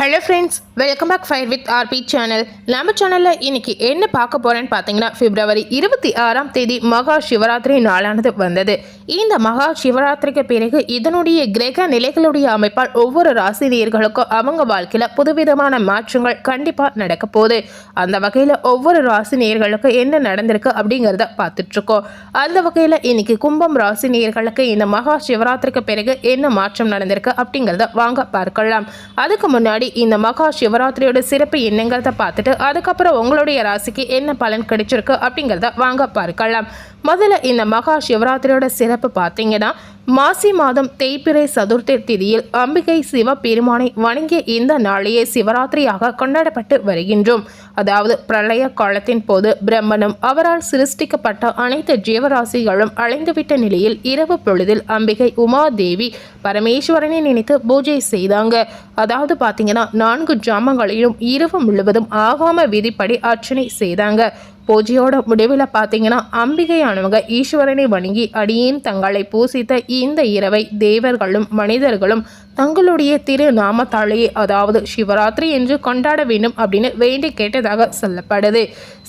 Hello friends welcome back fire with RP channel நம்ம சேனலில் இன்றைக்கி என்ன பார்க்க போகிறேன்னு பார்த்தீங்கன்னா பிப்ரவரி இருபத்தி ஆறாம் தேதி மகா சிவராத்திரி நாளானது வந்தது. இந்த மகா சிவராத்திரிக்கு பிறகு இதனுடைய கிரக நிலைகளுடைய அமைப்பால் ஒவ்வொரு ராசினியர்களுக்கும் அவங்க வாழ்க்கையில் புதுவிதமான மாற்றங்கள் கண்டிப்பாக நடக்க போகுது. அந்த வகையில் ஒவ்வொரு ராசினியர்களுக்கும் என்ன நடந்திருக்கு அப்படிங்கிறத பார்த்துட்ருக்கோம். அந்த வகையில் இன்றைக்கி கும்பம் ராசினியர்களுக்கு இந்த மகா சிவராத்திரிக்கு பிறகு என்ன மாற்றம் நடந்திருக்கு அப்படிங்கிறத வாங்க பார்க்கலாம். அதுக்கு முன்னாடி இந்த மகா சிவராத்திரியோட சிறப்பு என்னங்கிறத பார்த்துட்டு அதுக்கப்புறம் உங்களுடைய ராசிக்கு என்ன பலன் கிடைச்சிருக்கு அப்படிங்கிறத வாங்க பார்க்கலாம். முதல்ல இந்த மகா சிவராத்திரியோட சிறப்பு பார்த்தீங்கன்னா மாசி மாதம் தேய்பிறை சதுர்த்தி திதியில் அம்பிகை சிவ பெருமானை வணங்கிய இந்த நாளையே சிவராத்திரியாக கொண்டாடப்பட்டு வருகின்றோம். அதாவது பிரளய காலத்தின் போது பிரம்மனும் அவரால் சிருஷ்டிக்கப்பட்ட அனைத்து ஜீவராசிகளும் அழைந்துவிட்ட நிலையில் இரவு பொழுதில் அம்பிகை உமாதேவி பரமேஸ்வரனை நினைத்து பூஜை செய்தாங்க. அதாவது பார்த்தீங்கன்னா நான்கு ஜாமங்களிலும் இரவு முழுவதும் ஆகாம விதிப்படி அர்ச்சனை செய்தாங்க. பூஜையோட முடிவில் பார்த்தீங்கன்னா அம்பிகையானவங்க ஈஸ்வரனை வணங்கி அடியேன் தங்களை பூசித்த இந்த இரவை தேவர்களும் மனிதர்களும் தங்களுடைய திருநாமத்தாலேயே அதாவது சிவராத்திரி என்று கொண்டாட வேண்டும் அப்படின்னு வேண்டி கேட்டதாக சொல்லப்படுது.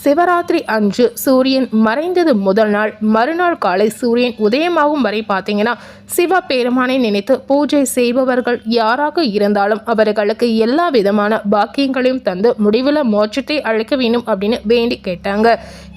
சிவராத்திரி அன்று சூரியன் மறைந்தது முதல் நாள். மறுநாள் காலை சூரியன் உதயமாகும் வரை பார்த்தீங்கன்னா சிவ பெருமானை நினைத்து பூஜை செய்பவர்கள் யாராக இருந்தாலும் அவர்களுக்கு எல்லா விதமான பாக்கியங்களையும் தந்து முடிவில் மோட்சத்தை அழைக்க வேண்டும் அப்படின்னு வேண்டி கேட்டாங்க.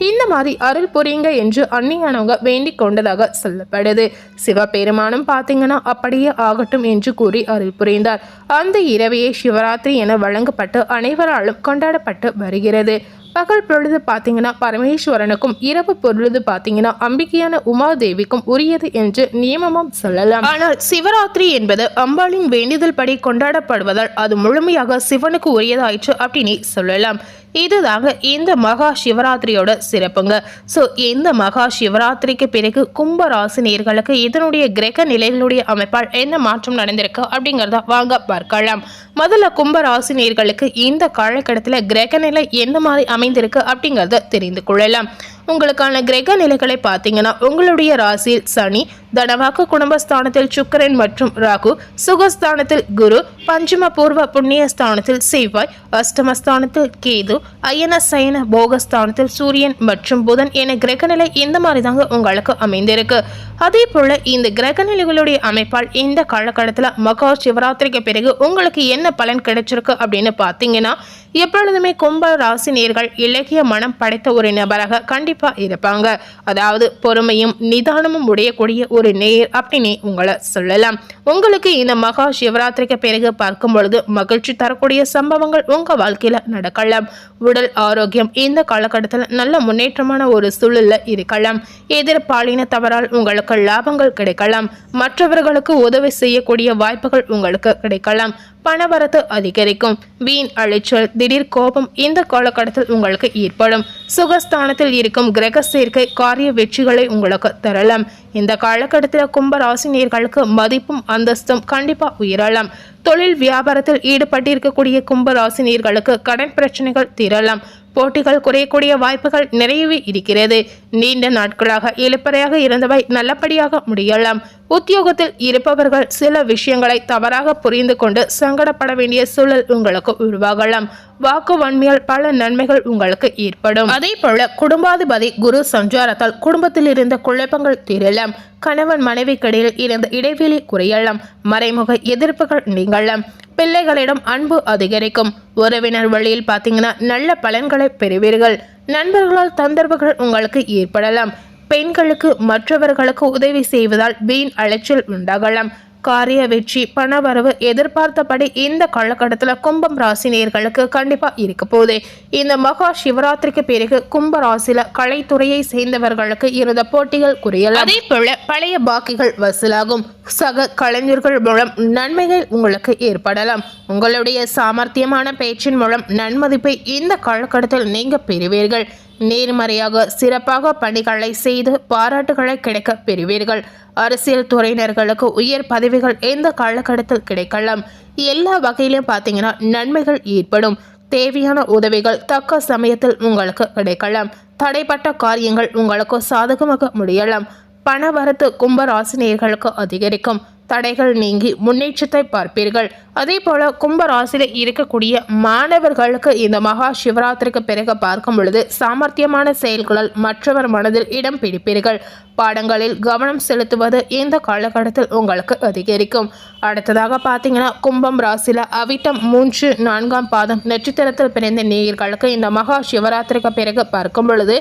இந்த மாதிரி அருள் புரியுங்க என்று அன்னியானவங்க வேண்டிக் கொண்டதாக சொல்லப்படுது. சிவபெருமானும் பார்த்தீங்கன்னா அப்படியே ஆகட்டும் என்று கூறி அருள் புரிந்தார். அந்த இரவையே சிவராத்திரி என வழங்கப்பட்டு அனைவராலும் கொண்டாடப்பட்டு வருகிறது. பகல் பொழுது பார்த்தீங்கன்னா பரமேஸ்வரனுக்கும் இரவு பொழுது பார்த்தீங்கன்னா அம்பிகையான உமாதேவிக்கும் உரியது என்று நியமமும் சொல்லலாம். ஆனால் சிவராத்திரி என்பது அம்பாளின் வேண்டுதல் படி கொண்டாடப்படுவதால் அது முழுமையாக சிவனுக்கு உரியதாயிற்று அப்படின்னு சொல்லலாம். இதுதாங்க இந்த மகா சிவராத்திரியோட சிறப்புங்க. ஸோ இந்த மகா சிவராத்திரிக்கு பிறகு கும்பராசினியர்களுக்கு இதனுடைய கிரக நிலைகளுடைய அமைப்பால் என்ன மாற்றம் நடந்திருக்கு அப்படிங்கிறத வாங்க பார்க்கலாம். முதல்ல கும்பராசினியர்களுக்கு இந்த காலகட்டத்தில் கிரக நிலை என்ன மாதிரி அமைந்திருக்கு அப்படிங்கிறத தெரிந்து கொள்ளலாம். உங்களுக்கான கிரக நிலைகளை பார்த்தீங்கன்னா உங்களுடைய ராசியில் சனி தனவாக்கு குடும்பஸ்தானத்தில் சுக்கரன் மற்றும் ராகு சுகஸ்தானத்தில் குரு பஞ்சம பூர்வ புண்ணிய ஸ்தானத்தில் செவ்வாய் அஷ்டமஸ்தானத்தில் கேது அயன சயன போகஸ்தானத்தில் சூரியன் மற்றும் புதன் என கிரகநிலை இந்த மாதிரி தாங்க உங்களுக்கு அமைந்திருக்கு. அதே போல இந்த கிரகநிலைகளுடைய அமைப்பால் இந்த காலகட்டத்தில் மகா சிவராத்திரிக்கு பிறகு உங்களுக்கு என்ன பலன் கிடைச்சிருக்கு அப்படின்னு பார்த்தீங்கன்னா எப்பொழுதுமே கும்ப ராசி நேர்கள் இலகிய மனம் படைத்த ஒரு நபராக கண்டிப்பா இருப்பாங்க. அதாவது பொறுமையும் நிதானமும் உடையக்கூடிய ஒரு நேர் அப்படின்னு உங்களை சொல்லலாம். உங்களுக்கு இந்த மகா சிவராத்திரிக்கு பிறகு பார்க்கும் பொழுது மகிழ்ச்சி தரக்கூடிய சம்பவங்கள் உங்க வாழ்க்கையில நடக்கலாம். உடல் ஆரோக்கியம் இந்த காலகட்டத்தில் நல்ல முன்னேற்றமான ஒரு சூழல்ல இருக்கலாம். எதிர்பாலின தவறால் உங்களுக்கு லாபங்கள் கிடைக்கலாம். மற்றவர்களுக்கு உதவி செய்யக்கூடிய வாய்ப்புகள் உங்களுக்கு கிடைக்கலாம். பணவரத்து அதிகரிக்கும். வீண் அலைச்சல் திடீர் கோபம் இந்த காலகட்டத்தில் உங்களுக்கு ஏற்படும். சுகஸ்தானத்தில் இருக்கும் கிரக சேர்க்கை காரிய வெற்றிகளை உங்களுக்கு தரலாம். இந்த காலகட்டத்தில் கும்பராசினியர்களுக்கு மதிப்பும் அந்தஸ்தும் கண்டிப்பா உயரலாம். தொழில் வியாபாரத்தில் ஈடுபட்டிருக்கக்கூடிய கும்பராசினியர்களுக்கு கடன் பிரச்சனைகள் தீரலாம் போட்டிகள் குறையக்கூடிய வாய்ப்புகள் நிறையவே இருக்கிறது. நீண்ட நாட்களாக இழுப்பறையாக இருந்தவை நல்லபடியாக முடியலாம். உத்தியோகத்தில் இருப்பவர்கள் சில விஷயங்களை தவறாக புரிந்து கொண்டு சங்கடப்பட வேண்டிய சூழல் உங்களுக்கு உருவாகலாம். வாக்கு வன்மையால் பல நன்மைகள் உங்களுக்கு ஏற்படும். அதே போல குடும்பாதிபதி குரு சஞ்சாரத்தால் குடும்பத்தில் இருந்த குழப்பங்கள் தீரலாம் கணவன் மனைவிக்கிடையில் இருந்த இடைவெளி குறையலாம். மறைமுக எதிர்ப்புகள் நீங்கலாம். பிள்ளைகளிடம் அன்பு அதிகரிக்கும். உறவினர் வழியில் பார்த்தீங்கன்னா நல்ல பலன்களை பெறுவீர்கள். நண்பர்களால் தந்தர்வுகள் உங்களுக்கு ஏற்படலாம். பெண்களுக்கு மற்றவர்களுக்கு உதவி செய்வதால் வீண் அலைச்சல் உண்டாகலாம். காரிய வெற்றி பணவரவு எதிர்பார்த்தபடி இந்த காலகட்டத்தில் கும்பம் ராசினியர்களுக்கு கண்டிப்பாக இருக்க போகுது. இந்த மகா சிவராத்திரிக்கு பிறகு கும்ப ராசியில கலைத்துறையை சேர்ந்தவர்களுக்கு இருந்த போட்டிகள் குறையலாம். அதே போல பழைய பாக்கிகள் வசூலாகும். சக கலைஞர்கள் மூலம் நன்மைகள் உங்களுக்கு ஏற்படலாம். உங்களுடைய சாமர்த்தியமான பேச்சின் மூலம் நன்மதிப்பை இந்த காலகட்டத்தில் நீங்க பெறுவீர்கள். நேர்மறையாக சிறப்பாக பணிகளை செய்து பாராட்டுகளை கிடைக்க பெறுவீர்கள். அரசியல் துறையினர்களுக்கு உயர் பதவிகள் எந்த காலகட்டத்தில் கிடைக்கலாம்? எல்லா வகையிலும் பார்த்தீங்கன்னா நன்மைகள் ஏற்படும். தேவையான உதவிகள் தக்க சமயத்தில் உங்களுக்கு கிடைக்கலாம். தடைப்பட்ட காரியங்கள் உங்களுக்கு சாதகமாக முடியலாம். பண வரத்து கும்பராசினியர்களுக்கு அதிகரிக்கும். தடைகள் நீங்கி முன்னேற்றத்தை பார்ப்பீர்கள். அதே போல கும்பராசியில இருக்கக்கூடிய மாணவர்களுக்கு இந்த மகா சிவராத்திரிக்கு பிறகு பார்க்கும் பொழுது சாமர்த்தியமான செயல்களால் மற்றவர் மனதில் இடம் பிடிப்பீர்கள். பாடங்களில் கவனம் செலுத்துவது இந்த காலகட்டத்தில் உங்களுக்கு அதிகரிக்கும். அடுத்ததாக பார்த்தீங்கன்னா கும்பம் ராசியில் அவிட்டம் மூன்று நான்காம் பாதம் நட்சத்திரத்தில் பிறந்த நேயர்களுக்கு இந்த மகா சிவராத்திரிக்கு பிறகு பார்க்கும் பொழுது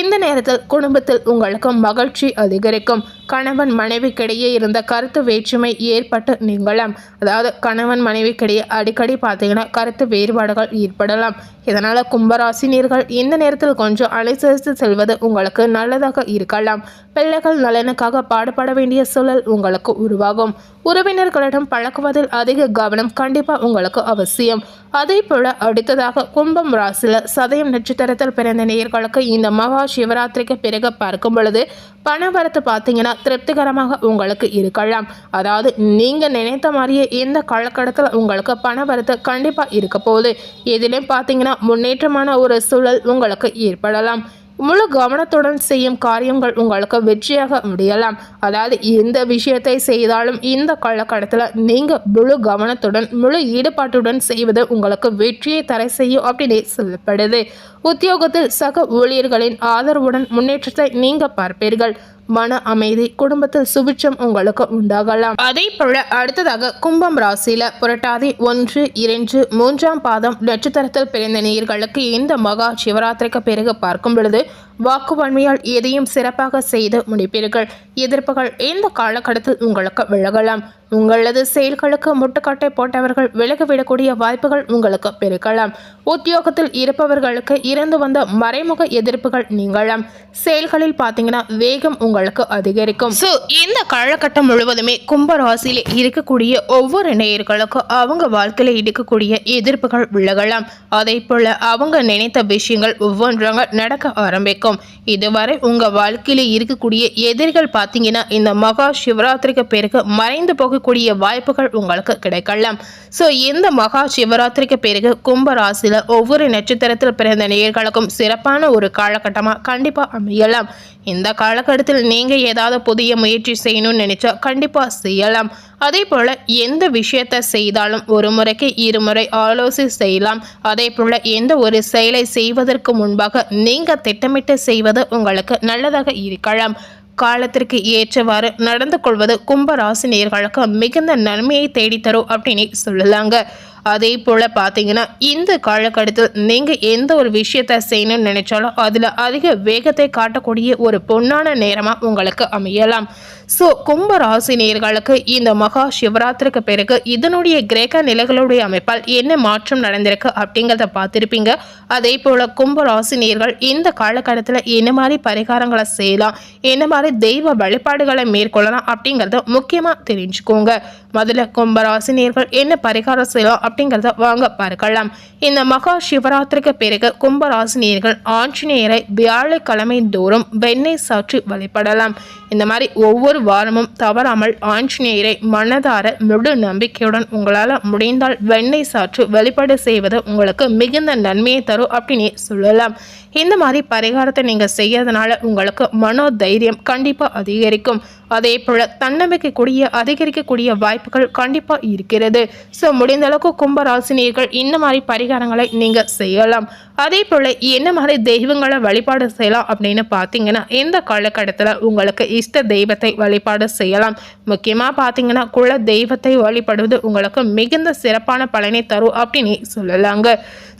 இந்த நேரத்தில் குடும்பத்தில் உங்களுக்கு மகிழ்ச்சி அதிகரிக்கும். கணவன் மனைவிக்கிடையே இருந்த கருத்து வேற்றுமை ஏற்பட்டு நீங்களாம் அதாவது கணவன் மனைவிக்கிடையே அடிக்கடி பார்த்தீங்கன்னா கருத்து வேறுபாடுகள் ஏற்படலாம். இதனால் கும்பராசினியர்கள் இந்த நேரத்தில் கொஞ்சம் அலைசரித்து செல்வது உங்களுக்கு நல்லதாக இருக்கலாம். பிள்ளைகள் நலனுக்காக பாடுபட வேண்டிய சூழல் உங்களுக்கு உருவாகும். உறவினர்களிடம் பழக்குவதில் அதிக கவனம் கண்டிப்பாக உங்களுக்கு அவசியம். அதே போல அடுத்ததாக கும்பம் ராசியில் சதயம் நட்சத்திரத்தில் பிறந்த நேர்களுக்கு இந்த மகா சிவராத்திரிக்கு பிறகு பார்க்கும் பொழுது பணவரத்து பார்த்தீங்கன்னா திருப்திகரமாக உங்களுக்கு இருக்கலாம். அதாவது நீங்கள் நினைத்த மாதிரியே இந்த காலகட்டத்தில் உங்களுக்கு பணவரத்து கண்டிப்பாக இருக்க போகுது. எதிலும் பார்த்தீங்கன்னா முன்னேற்றமான ஒரு சூழல் உங்களுக்கு ஏற்படலாம். முழு கவனத்துடன் செய்யும் காரியங்கள் உங்களுக்கு வெற்றியாக முடியலாம். அதாவது எந்த விஷயத்தை செய்தாலும் இந்த காலகட்டத்தில் நீங்கள் முழு கவனத்துடன் முழு ஈடுபாட்டுடன் செய்வது உங்களுக்கு வெற்றியை தர செய்யும் அப்படின்னு சொல்லப்படுது. உத்தியோகத்தில் சக ஊழியர்களின் ஆதரவுடன் முன்னேற்றத்தை நீங்கள் பார்ப்பீர்கள். மன அமைதி குடும்பத்தில் சுபிட்சம் உங்களுக்கு உண்டாகலாம். அதே போல அடுத்ததாக கும்பம் ராசியில புரட்டாதி ஒன்று இரண்டு மூன்றாம் பாதம் நட்சத்திரத்தில் பிறந்த நீர்களுக்கு இந்த மகா சிவராத்திரிக்கு பிறகு பார்க்கும் பொழுது வாக்குவன்மையால் எதையும் சிறப்பாக செய்து முடிப்பீர்கள். எதிர்ப்புகள் இந்த காலகட்டத்தில் உங்களுக்கு விலகலாம். உங்களது செயல்களுக்கு முட்டுக்கட்டை போட்டவர்கள் விலகிவிடக்கூடிய வாய்ப்புகள் உங்களுக்கு பெருக்கலாம் உத்தியோகத்தில் இருப்பவர்களுக்கு இறந்து வந்த மறைமுக எதிர்ப்புகள் நீங்களாம் செயல்களில் பார்த்தீங்கன்னா வேகம் உங்களுக்கு அதிகரிக்கும். ஸோ இந்த காலகட்டம் முழுவதுமே கும்பராசியில் இருக்கக்கூடிய ஒவ்வொரு நேயர்களுக்கும் அவங்க வாழ்க்கையில் இருக்கக்கூடிய எதிர்ப்புகள் விலகலாம். அதே போல அவங்க நினைத்த விஷயங்கள் ஒவ்வொன்றாக நடக்க ஆரம்பிக்கும். இதுவரை உங்க வாழ்க்கையில இருக்கக்கூடிய எதிரிகள் பார்த்தீங்கன்னா இந்த மகா சிவராத்திரிக்கு பிறகு மறைந்து கூடிய வாய்ப்புகள் உங்களுக்கு கிடைக்கலாம் ஸோ இந்த மகா சிவராத்திரிக்கு பிறகு கும்பராசியில் ஒவ்வொரு நட்சத்திரத்தில் பிறந்த நேயர்களுக்கும் சிறப்பான ஒரு காலகட்டமாக கண்டிப்பாக அமையலாம். இந்த காலகட்டத்தில் நீங்கள் ஏதாவது புதிய முயற்சி செய்யணும்னு நினைச்சா கண்டிப்பாக செய்யலாம். அதே போல் எந்த விஷயத்தை செய்தாலும் ஒரு முறைக்கு இருமுறை ஆலோசி செய்யலாம். அதே போல் எந்த ஒரு செயலை செய்வதற்கு முன்பாக நீங்கள் திட்டமிட்டு செய்வது உங்களுக்கு நல்லதாக இருக்கலாம். காலத்திற்கு ஏற்றவாறு நடந்து கொள்வது கும்பராசினியர்களுக்கு மிகுந்த நன்மையை தேடித்தரும் அப்படின்னு சொல்லலாங்க. அதே போல் பார்த்தீங்கன்னா இந்த காலகட்டத்தில் நீங்கள் எந்த ஒரு விஷயத்தை செய்யணும்னு நினைச்சாலும் அதில் அதிக வேகத்தை காட்டக்கூடிய ஒரு பொன்னான நேரமாக உங்களுக்கு அமையலாம். ஸோ கும்ப ராசி நேர்களுக்கு இந்த மகா சிவராத்திரிக்கு பிறகு இதனுடைய கிரேக்க நிலைகளுடைய அமைப்பால் என்ன மாற்றம் நடந்திருக்கு அப்படிங்கிறத பார்த்துருப்பீங்க. அதே போல் கும்ப ராசி நேர்கள் இந்த காலகட்டத்தில் என்ன மாதிரி பரிகாரங்களை செய்யலாம் என்ன மாதிரி தெய்வ வழிபாடுகளை மேற்கொள்ளலாம் அப்படிங்கிறத முக்கியமாக தெரிஞ்சுக்கோங்க. முதல்ல கும்பராசி நேர்கள் என்ன பரிகாரம் செய்யலாம் அப்படிங்கிறத வாங்க பார்க்கலாம். இந்த மகா சிவராத்திரிக்கு பிறகு கும்பராசினியர்கள் ஆஞ்சநேயரை வியாழக்கிழமை தோறும் வெண்ணெய் சாற்றி வழிபடலாம். இந்த மாதிரி ஒவ்வொரு வாரமும் தவறாமல் ஆஞ்சநேயரை மனதார முழு நம்பிக்கையுடன் உங்களால் முடிந்தால் வெண்ணெய் சாற்று வழிபாடு செய்வது உங்களுக்கு மிகுந்த நன்மையை தரும் அப்படின்னு சொல்லலாம். இந்த மாதிரி பரிகாரத்தை நீங்கள் செய்யறதுனால உங்களுக்கு மனோ தைரியம் கண்டிப்பாக அதிகரிக்கும். அதே போல் தன்னம்பிக்கை கூடிய அதிகரிக்கக்கூடிய வாய்ப்புகள் கண்டிப்பாக இருக்கிறது. ஸோ முடிந்த அளவுக்கு கும்பராசினியர்கள் இந்த மாதிரி பரிகாரங்களை நீங்கள் செய்யலாம். அதே போல் என்ன மாதிரி தெய்வங்களை வழிபாடு செய்யலாம் அப்படின்னு பார்த்தீங்கன்னா இந்த காலகட்டத்தில் உங்களுக்கு இஷ்ட தெய்வத்தை வழிபாடு செய்யலாம். முக்கியமாக பார்த்தீங்கன்னா குல தெய்வத்தை வழிபடுவது உங்களுக்கு மிகுந்த சிறப்பான பலனை தரும் அப்படின்னு சொல்லலாங்க.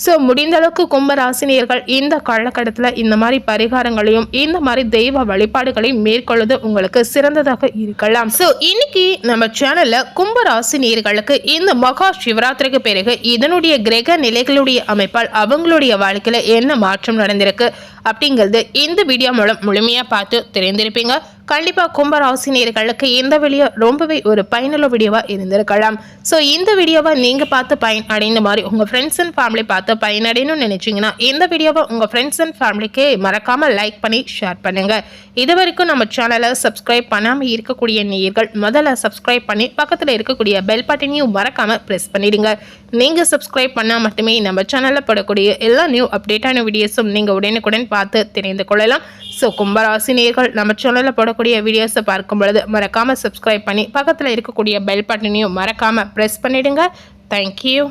ஸோ முடிந்த அளவுக்கு கும்பராசினியர்கள் இந்த காலகட்டத்தில் இந்த மாதிரி பரிகாரங்களையும் இந்த மாதிரி தெய்வ வழிபாடுகளையும் மேற்கொள்வது உங்களுக்கு சிறந்த சிறந்ததாக இருக்கலாம். ஸோ இன்னைக்கு நம்ம சேனல்ல கும்பராசி நேர்களுக்கு இந்த மகா சிவராத்திரிக்கு பிறகு இதனுடைய கிரக நிலைகளுடைய அமைப்பால் அவங்களுடைய வாழ்க்கையில் என்ன மாற்றம் நடந்திருக்கு அப்படிங்கிறது இந்த வீடியோ மூலம் முழுமையா பார்த்து தெரிந்திருப்பீங்க. கண்டிப்பாக கும்பராசினியர்களுக்கு இந்த வீடியோ ரொம்பவே ஒரு பயனுள்ள வீடியோவாக இருந்திருக்கலாம். ஸோ இந்த வீடியோவை நீங்கள் பார்த்து பயன் அடைந்த மாதிரி உங்கள் ஃப்ரெண்ட்ஸ் அண்ட் ஃபேமிலி பார்த்து பயனடையணும்னு நினச்சிங்கன்னா இந்த வீடியோவை உங்கள் ஃப்ரெண்ட்ஸ் அண்ட் ஃபேமிலிக்கு மறக்காமல் லைக் பண்ணி ஷேர் பண்ணுங்கள் இது வரைக்கும் நம்ம சேனலை சப்ஸ்கிரைப் பண்ணாமல் இருக்கக்கூடிய நேயர்கள் முதல்ல சப்ஸ்கிரைப் பண்ணி பக்கத்தில் இருக்கக்கூடிய பெல் பட்டனையும் மறக்காமல் ப்ரெஸ் பண்ணிடுங்க. நீங்கள் சப்ஸ்கிரைப் பண்ணால் மட்டுமே நம்ம சேனலில் போடக்கூடிய எல்லா நியூ அப்டேட்டான வீடியோஸும் நீங்கள் உடனுக்குடன் பார்த்து தெரிந்து கொள்ளலாம். ஸோ கும்பராசினியர்கள் நம்ம சேனலில் போடக்கூடிய வீடியோஸை பார்க்கும் பொழுது மறக்காமல் சப்ஸ்கிரைப் பண்ணி பக்கத்தில் இருக்கக்கூடிய பெல் பட்டனையும் மறக்காமல் ப்ரெஸ் பண்ணிவிடுங்க தேங்க்யூ